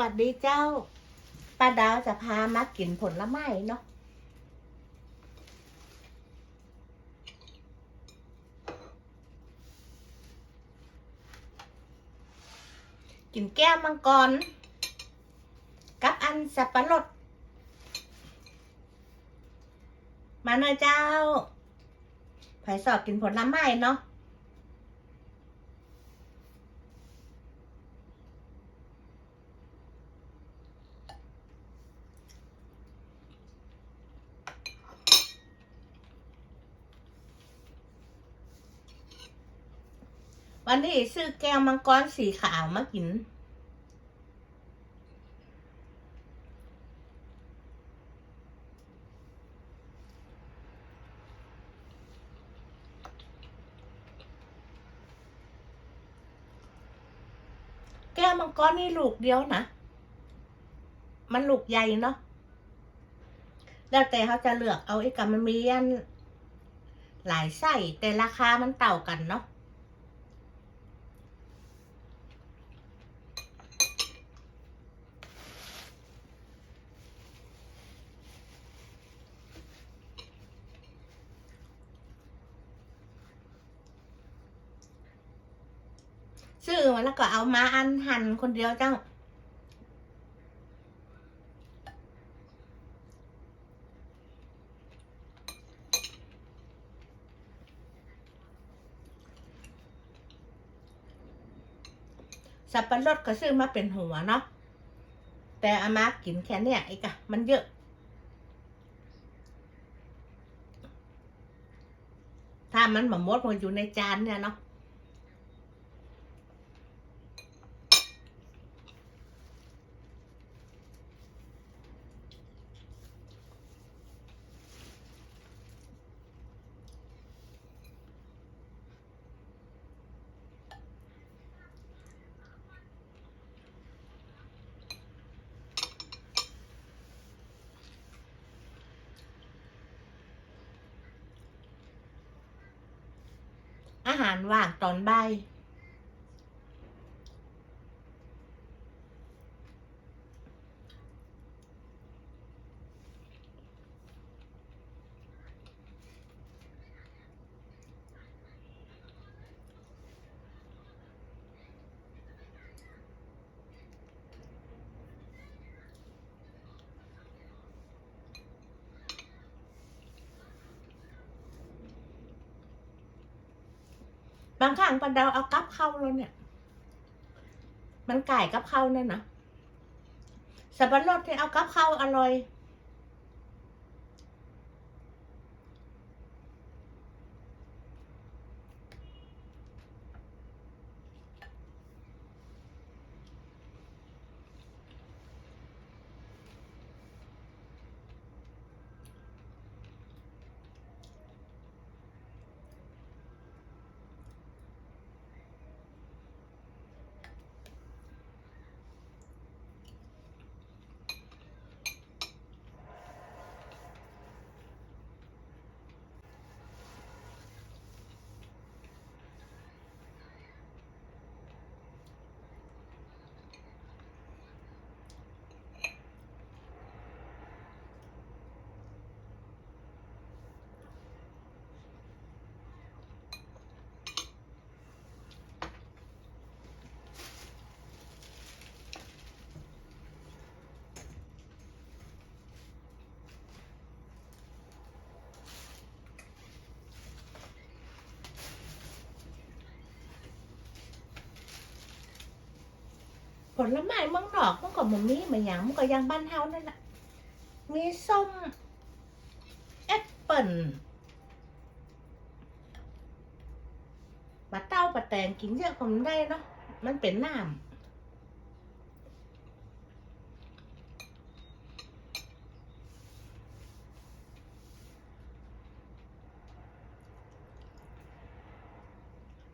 วัสดีเจ้าป้าดาวจะพามากินผลไม้เนาะกินแก้วมังกร กับอันสับปะรด มาหน่อยเจ้าไผสอบกินผลไม้เนาะ วันนี้ซื้อแก้วมังกรสีขาวมากิน แก้วมังกรนี่ลูกเดียวนะ มันลูกใหญ่เนาะแล้วแต่เขาจะเลือกเอาไอ้กับมันมีอันหลายไส้แต่ราคามันเต่ากันเนาะ ซื้อมาแล้วก็เอามาอันหั่นคนเดียวเจ้า สับปะรดก็ซื้อมาเป็นหัวเนาะแต่อามากินแค่เนี้ยอีกอะมันเยอะถ้ามันหมมดมันอยู่ในจานเนี่ยเนาะ หารว่างตอนบ่าย บางครั้งปันดาวเอากับเข้าแล้วเนี่ย มันไก่กับเข้านั่นนะสับปะรดที่เอากับเข้าอร่อย ผลไม้เมืองนอกมันก็มันมีมาอย่างมันก็อยังบ้านเฮานั่นแหละมีส้มแอปเปิลปลาเต้าปลาแตงกินเยอะก็มันได้เนาะมันเป็นน้ำ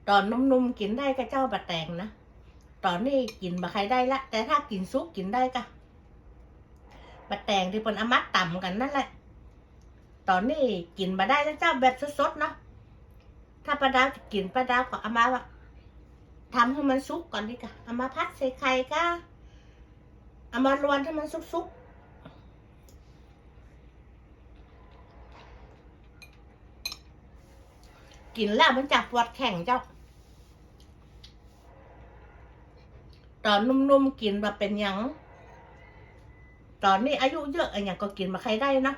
ตอนนุ่มๆกินได้ก็เจ้าปลาแตงนะ ตอนนี้กินบะใครได้ละ แต่ถ้ากินซุปกินได้กะบะแตงที่เป็นอมัดต่ำกันนั่นแหละ ตอนนี้กินบะได้แล้วเจ้าแบบสดๆเนาะ ถ้าปลาดาวจะกินปลาดาวก็เอามาว่าทำให้มันซุกก่อนดีกะเอามาพัดใส่ไข่ก็เอามาลวนให้มันซุกๆกินแล้วมันจับปวดแข็งเจ้า ตอนนุ่มๆกินแบบเป็นยัง ตอนนี้อายุเยอะไอ้หยังก็กินมาใครได้นะ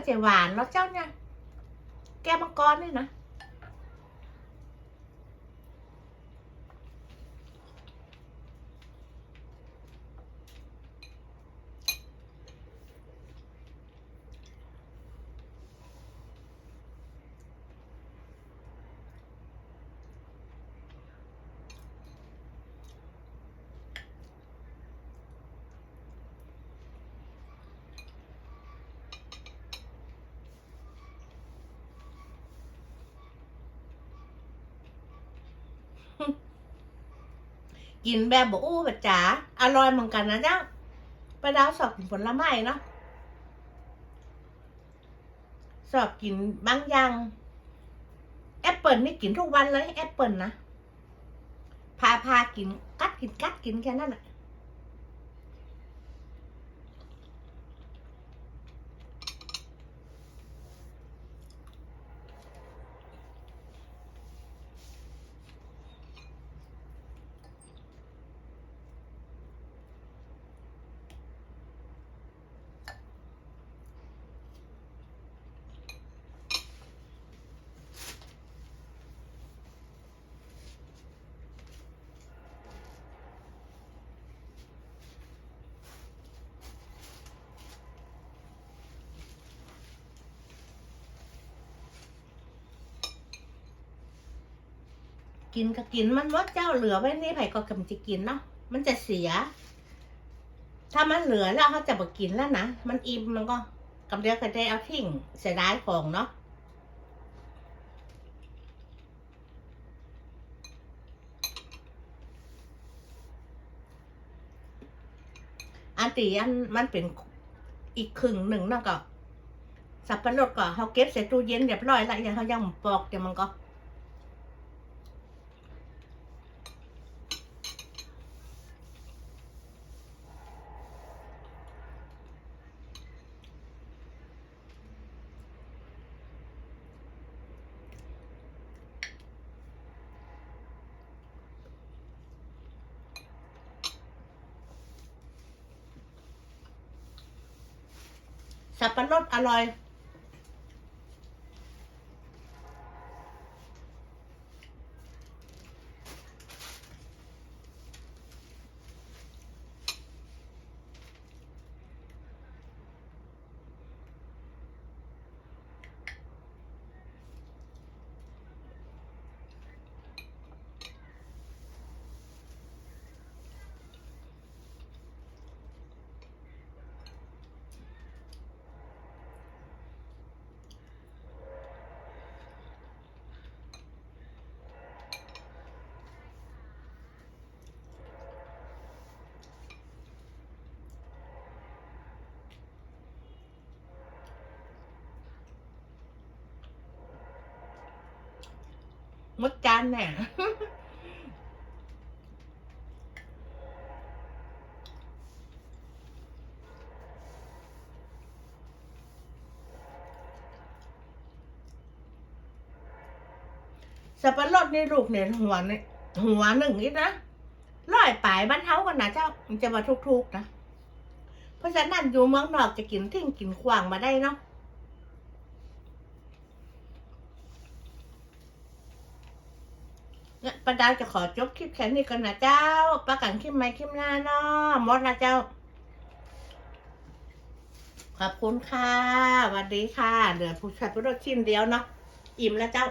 มันมันจะหวานแล้วเจ้าเนี่ยแกวมังกรนี่นะ กินแบบบอกอู้แบบจ๋าอร่อยเหมือนกันนะเจ้าปลาดาวสอบกินผลไม้เนาะสอบกินบางอย่างแอปเปิลนี่กินทุกวันเลยแอปเปิลนะพาพากินกัดกินกัดกินแค่นั้นแหะ กินก็กินมันว่าเจ้าเหลือไว้นี่ไผ่ก็กำจะกินเนาะมันจะเสีย ถ้ามันเหลือแล้วเขาจะบอกกินแล้วนะมันอิ่มมันก็กำเดียวก็ได้เอาทิ้งเสียดายของเนาะอันตีอันมันเป็นอีกครึ่งหนึ่งนั่นก็ สับปะรดก็เขาเก็บใส่ตู้เย็นเรียบร้อยแล้วยังเขายังปอกเดี๋ยวมันก็ สับปะรดอร่อย มดจานแน่สับปะรดในลูกเนี่ยหัวเนี่ยหัวหนึ่งนี่นะร้อยปลายบ้านเฮากันนะเจ้ามันจะมาทุกๆนะ เพราะฉะนั้นอยู่เมืองนอกจะกินทิ้งกินขวางมาได้เนาะ ประดาวจะขอจบคลิปแค่นี้ก่อนนะเจ้าประกันคลิปไหมคลิปหน้าน้อมดนะเจ้า ขอบคุณค่ะวันดีค่ะ เหลือผู้ชายผู้รถชิมเดียวเนาะอิ่มแล้วเจ้า